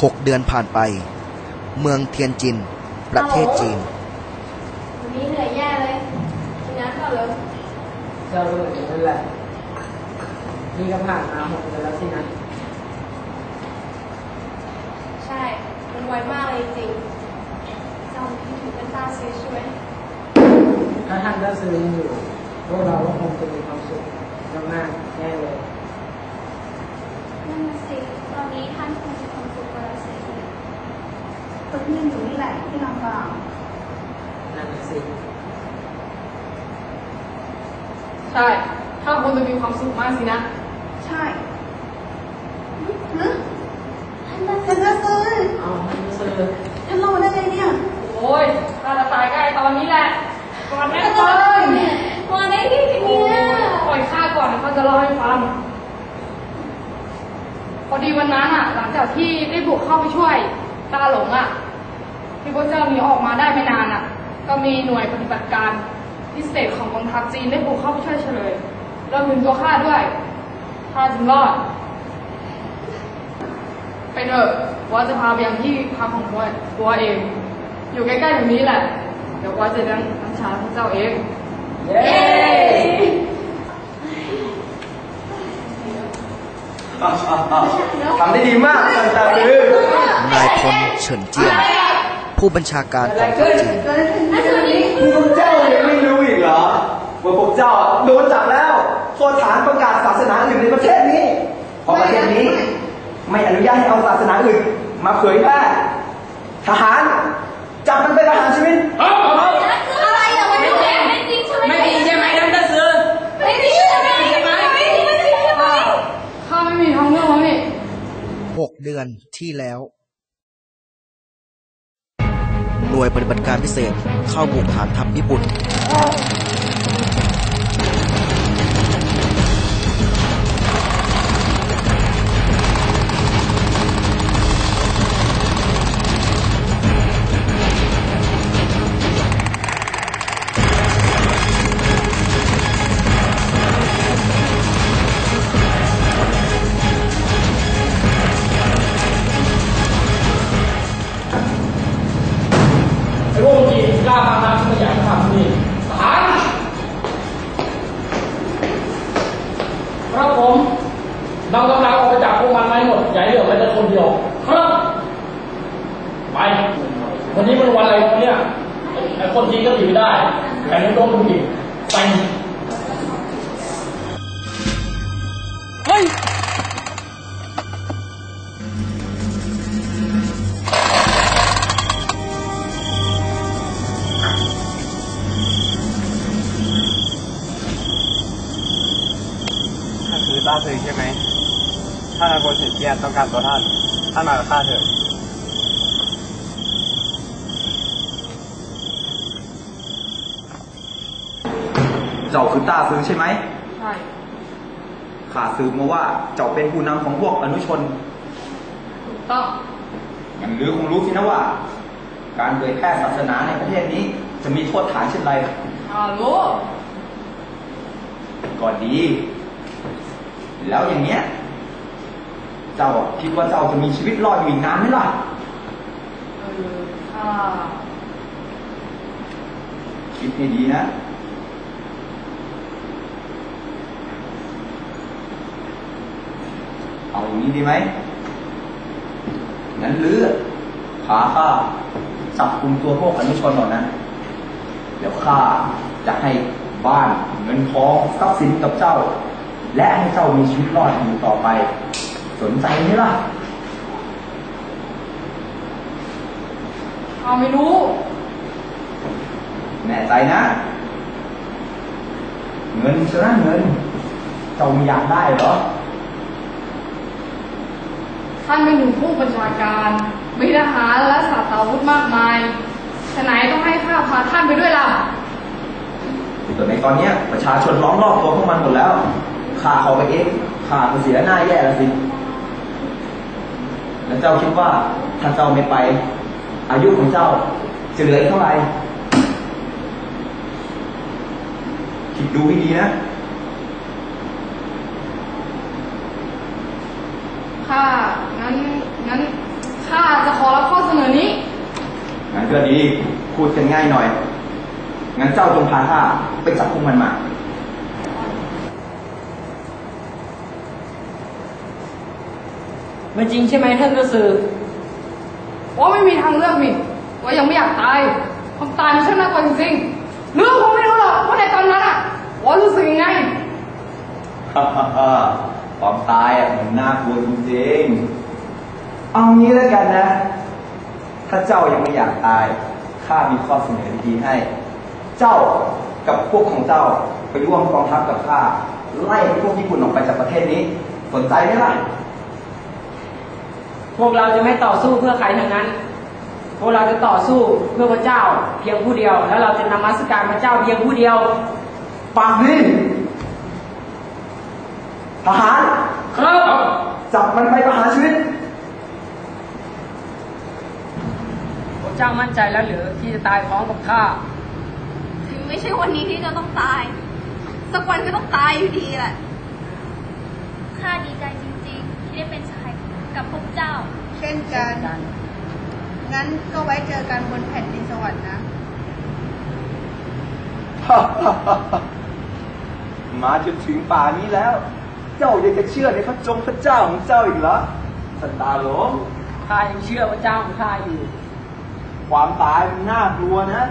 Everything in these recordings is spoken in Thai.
หกเดือนผ่านไป เมืองเทียนจิน ประเทศจีนวันนี้เหนื่อยแย่เลยกินน้ำก่อนเลยเจ้าก็เหมือนกันนั่นแหละนี่ก็ผ่านมาหกเดือนแล้วสินะใช่ มันไวมากเลยจริงๆเจ้าพี่ถือเป็นตาซื้อช่วยถ้าท่านก็ซื้อยังอยู่พวกเราก็คงจะมีความสุขมากๆแน่เลยนั่นน่ะสิตอนนี้ท่านคงจะความสุขกว่าเราเสียอีก คนที่ยังอยู่นี่แหละที่ลำบากนั่นน่ะสิ ใช่ ถ้าคุณจะมีความสุขมากสินะ ใช่ฮะท่านท่านจะซื้อเอาท่านซื้อท่านเล่ามาได้ไงเนี่ย โอ้ยถ้าจะตายใกล้ตอนนี้แหละก่อนแน่นอนมาได้ที่เนี่ยปล่อยข้าก่อนนะเขาจะเล่าให้ฟัง พอดีวันนั้นอะ หลังจากที่ได้บุกเข้าไปช่วย ตาหลงอะที่พระเจ้าหนีออกมาได้ไม่นานอะ ก็มีหน่วยปฏิบัติการพิเศษของกองทัพจีนได้บุกเข้าไปช่วยเฉลยเรวมถึงตัวข้าด้วยข้าจึงรอด ไปเถอะว่าจะพาไปยังที่พักของตัวตัวเอง อยู่ใกล้ๆตรงนี้แหละ เดี๋ยวว่าจะเลี้ยงน้ำชาพระเจ้าเอง เย้ ทำได้ดีมากท่านตาซื้อนายพลเฉินเจียน ผู้บัญชาการกองทัพจีนเกิดอะไรขึ้นนะคืนนี้พวกเจ้ายังไม่รู้อีกเหรอว่าพวกเจ้าโดนจับแล้วโทษฐานประกาศศาสนาอื่นในประเทศนี้ เพราะประเทศนี้ ไม่อนุญาตให้เอาศาสนาอื่น มาเผยแพร่ทหารจับมันเป็นทหารชีวิต เดือนที่แล้ว หน่วยปฏิบัติการพิเศษเข้าบุกฐานทัพญี่ปุ่น ถ้ามาทำที่ไม่อยากทำนี่ทหารครับผมนำกำลังออกไปจากพวกมันไม่หมดอย่าให้เหลือไปแต่คนเดียวครับไปวันนี้มันวันอะไรวะเนี่ยไอ้คนจีนก็หนีไม่ได้แต่นี่ต้องดูดิไป เสียเกียรติต้องการตัวท่าน ท่านมากับข้าเถอะเจ้าคือต้าซื้อใช่ไหมใช่ข้าสืบมาว่าเจ้าเป็นผู้นำของพวกอนุชนถูกต้องงั้นหรือคงรู้สินะว่า การเผยแพร่ศาสนาในประเทศนี้จะมีโทษฐานเช่นไรอ่ารู้ก็ดี แล้วอย่างเนี้ย เจ้าคิดว่าเจ้าจะมีชีวิตรอดอยู่อีกนานไหมล่ะเอออ่าคิดให้ดีนะเอาอย่างนี้ดีไหมงั้นเลือพาข้าจับกลุ่มตัวพวกอนุชนหน่อยนะ เดี๋ยวข้าจะให้บ้านเงินทองทรัพย์สินกับเจ้า และให้เจ้ามีชีวิตรอดอยู่ต่อไป สนใจไหมล่ะ เอาไม่รู้ แน่ใจนะ เงินชนะเงินเจ้าไม่อยากได้เหรอ ท่านเป็นถึงผู้บัญชาการ มีทหารและสาตาวุธมากมายฉะไหนต้องให้ข้าพาท่านไปด้วยล่ะแต่ในตอนเนี้ยประชาชนล้อมรอบตัวพวกมันหมดแล้ว ข้าเขาไปเองข้าก็เสียหน้าแย่แล้วสิ แล้วเจ้าคิดว่าถ้าเจ้าไม่ไป อายุของเจ้าจะเหลืออีกเท่าไหร่คิดดูให้ดีนะข้างั้นงั้นข้าจะขอรับข้อเสนอนี้งั้นก็ดีพูดกันง่ายหน่อยงั้นเจ้าจงพาข้าไปจับพวกมันมา ไม่จริงใช่ไหมท่านกระสือว่าไม่มีทางเลือกนี่ว่ายังไม่อยากตายความตายมันช่างน่ากลัวจริงๆเรื่องผมไม่รู้หรอกว่าในตอนนั้นอะว่ารู้สึกยังไงฮ่าฮ่าฮ่าความตายอะมันน่ากลัวจริงๆเอางี้แล้วกันนะ ถ้าเจ้ายังไม่อยากตายข้ามีข้อเสนอดีๆให้ เจ้ากับพวกของเจ้าไปร่วมกองทัพกับข้าไล่พวกญี่ปุ่นออกไปจากประเทศนี้ สนใจไหมล่ะ พวกเราจะไม่ต่อสู้เพื่อใครทั้งนั้น พวกเราจะต่อสู้เพื่อพระเจ้าเพียงผู้เดียว แล้วเราจะนมัสการพระเจ้าเพียงผู้เดียวปากนี่ทหารครับจับมันไปประหารชีวิตพระเจ้ามั่นใจแล้วหรือที่จะตายพร้อมกับข้าถึงไม่ใช่วันนี้ที่จะต้องตาย สักวันก็ต้องตายอยู่ดีแหละข้าดีใจจริงๆ ที่ได้เป็นสหาย กับพวกเจ้า เช่นกัน งั้นก็ไว้เจอกันบนแผ่นดินสวรรค์นะ มาจนถึงป่านี้แล้ว เจ้ายังจะเชื่อในพระจงพระเจ้าของเจ้าอีกเหรอสันตาหลงข้ายังเชื่อพระเจ้าของข้าอยู่ ความตายมันน่ากลัวนะ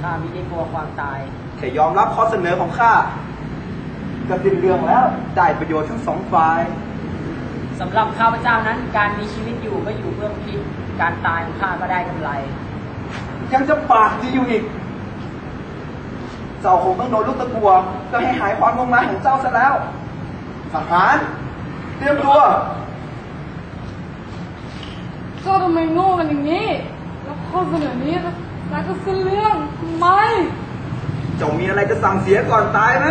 ข้าไม่ได้กลัวความตายแค่ยอมรับข้อเสนอของข้าก็สิ้นเรื่องแล้ว ได้ประโยชน์ทั้งสองฝ่าย สำหรับข้าพเจ้านั้น การมีชีวิตอยู่ก็อยู่เพื่อพิษการตายของข้าก็ได้กำไร ยังจะปากดีอยู่อีกเจ้าคงต้องโดนลูกตะกัวก็ให้หายความงงงายของเจ้าซะแล้วทหารเตรียมตัวเจ้าทำไมโง่กันอย่างนี้ แล้วข้อเสนอนี้แล้วก็สิ้นเรื่องทำไมเจ้ามีอะไรจะสั่งเสียก่อนตายไหม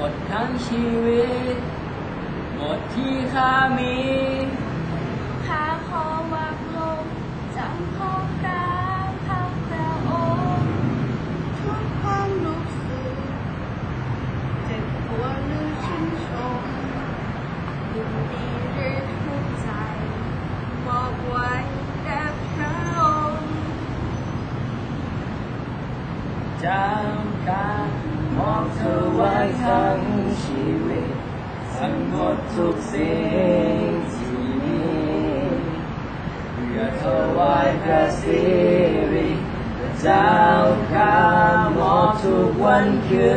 หมดทั้งชีวิต หมดที่ข้ามีข้าขอวางลงจำพองกราบพระพระองค์ทุกความรู้สึกเจ็บปวดหรือชื่นชมยินดีหรือทุกข์ใจบอกไว้แด่พระองค์จำการมองเธอ ไว้ทั้งชีวิตทั้งหมดทุกสิ่งที่มีเพื่อถวายพระสิริพระเจ้าข้ามอบทุกวันคื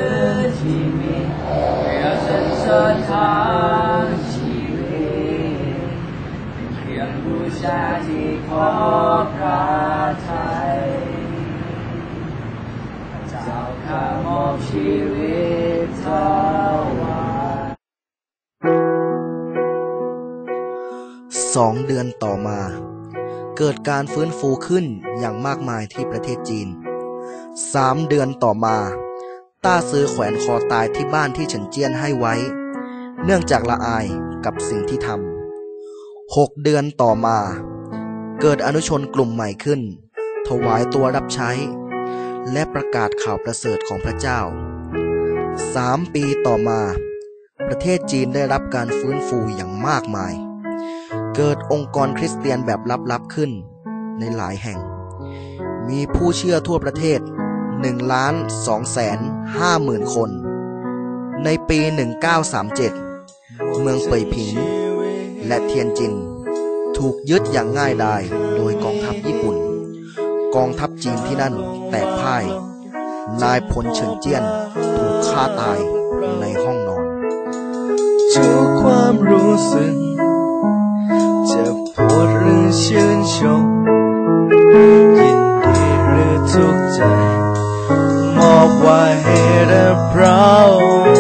นที่มีเพื่อสรรเสริญทางชีวิตเป็นเครื่องบูชาที่ขอพระทัยเจ้าข้ามอบชีวิต สองเดือนต่อมา เกิดการฟื้นฟูขึ้นอย่างมากมายที่ประเทศจีนสามเดือนต่อมา ต้าซื้อแขวนคอตายที่บ้านที่เฉินเจี้ยนให้ไว้ เนื่องจากละอายกับสิ่งที่ทำหกเดือนต่อมา เกิดอนุชนกลุ่มใหม่ขึ้น ถวายตัวรับใช้ และประกาศข่าวประเสริฐของพระเจ้าสามปีต่อมา ประเทศจีนได้รับการฟื้นฟูอย่างมากมาย เกิดองค์กรคริสเตียนแบบลับๆขึ้นในหลายแห่ง มีผู้เชื่อทั่วประเทศ1ล้าน2แสน5หมื่นคน ในปี 1937 เมืองเป่ยผิง และเทียนจิน ถูกยึดอย่างง่ายดายโดยกองทัพญี่ปุ่น กองทัพจีนที่นั่นแตกพ่าย นายพลเฉินเจี้ยนถูกฆ่าตายในห้องนอนทุกความรู้สึก ชื่นชม ยินดีหรือทุกใจ มอบไว้ให้แด่พระองค์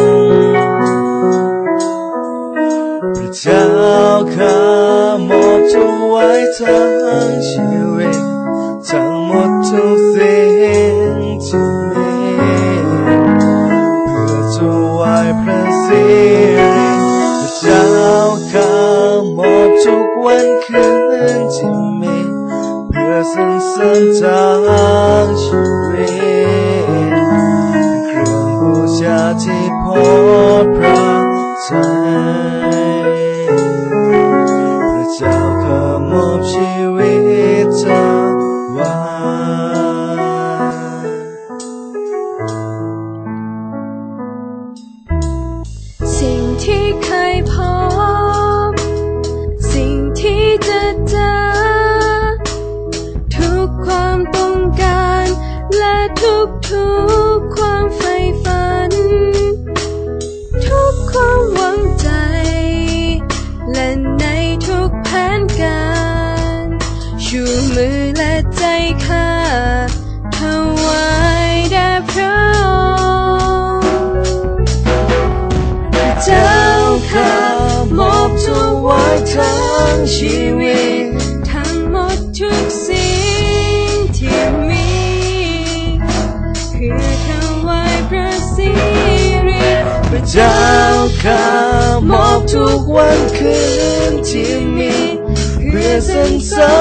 พระเจ้าข้ามอบจะไว้ทั้งชีวิตทั้งหมดทุกสิ่งที่มีเพื่อถวายพระสิริพระเจ้าข้ามอบทุกวันคืน เพื่อ ชีวิต ทั้งหมดทุกสิ่งที่มีเพื่อถวายพระสิริพระเจ้าข้ามอบทุกวันคืนที่มี เพื่อสรรเสริญ